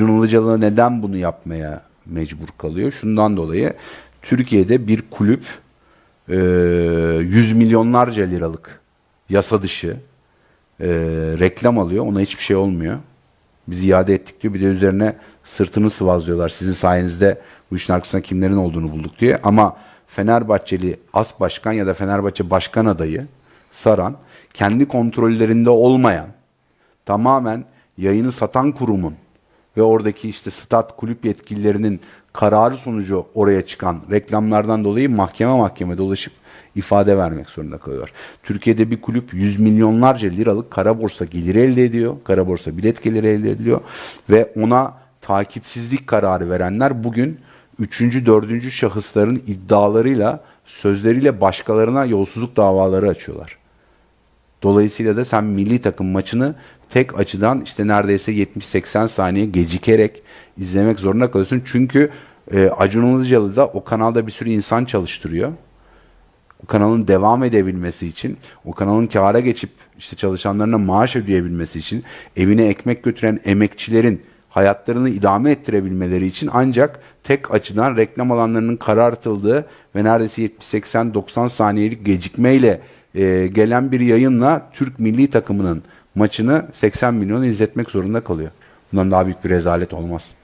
Acun Ilıcalı neden bunu yapmaya mecbur kalıyor? Şundan dolayı Türkiye'de bir kulüp e, yüz milyonlarca liralık yasa dışı e, reklam alıyor. Ona hiçbir şey olmuyor. Biz iade ettik diyor. Bir de üzerine sırtını sıvazlıyorlar. Sizin sayenizde bu işin arkasında kimlerin olduğunu bulduk diye. Ama Fenerbahçeli as başkan ya da Fenerbahçe başkan adayı Saran kendi kontrollerinde olmayan tamamen yayını satan kurumun ve oradaki işte stat kulüp yetkililerinin kararı sonucu oraya çıkan reklamlardan dolayı mahkeme mahkeme dolaşıp ifade vermek zorunda kalıyorlar. Türkiye'de bir kulüp yüz milyonlarca liralık kara borsa geliri elde ediyor. Kara borsa bilet geliri elde ediliyor ve ona takipsizlik kararı verenler bugün üçüncü, dördüncü şahısların iddialarıyla, sözleriyle başkalarına yolsuzluk davaları açıyorlar. Dolayısıyla da sen milli takım maçını tek açıdan işte neredeyse 70-80 saniye gecikerek izlemek zorunda kalıyorsun. Çünkü e, Acun Ilıcalı da o kanalda bir sürü insan çalıştırıyor. O kanalın devam edebilmesi için, o kanalın kâra geçip işte çalışanlarına maaş ödeyebilmesi için, evine ekmek götüren emekçilerin hayatlarını idame ettirebilmeleri için ancak tek açıdan reklam alanlarının karartıldığı ve neredeyse 70-80-90 saniyelik gecikmeyle e, gelen bir yayınla Türk milli takımının maçını 80 milyon izletmek zorunda kalıyor. Bundan daha büyük bir rezalet olmaz.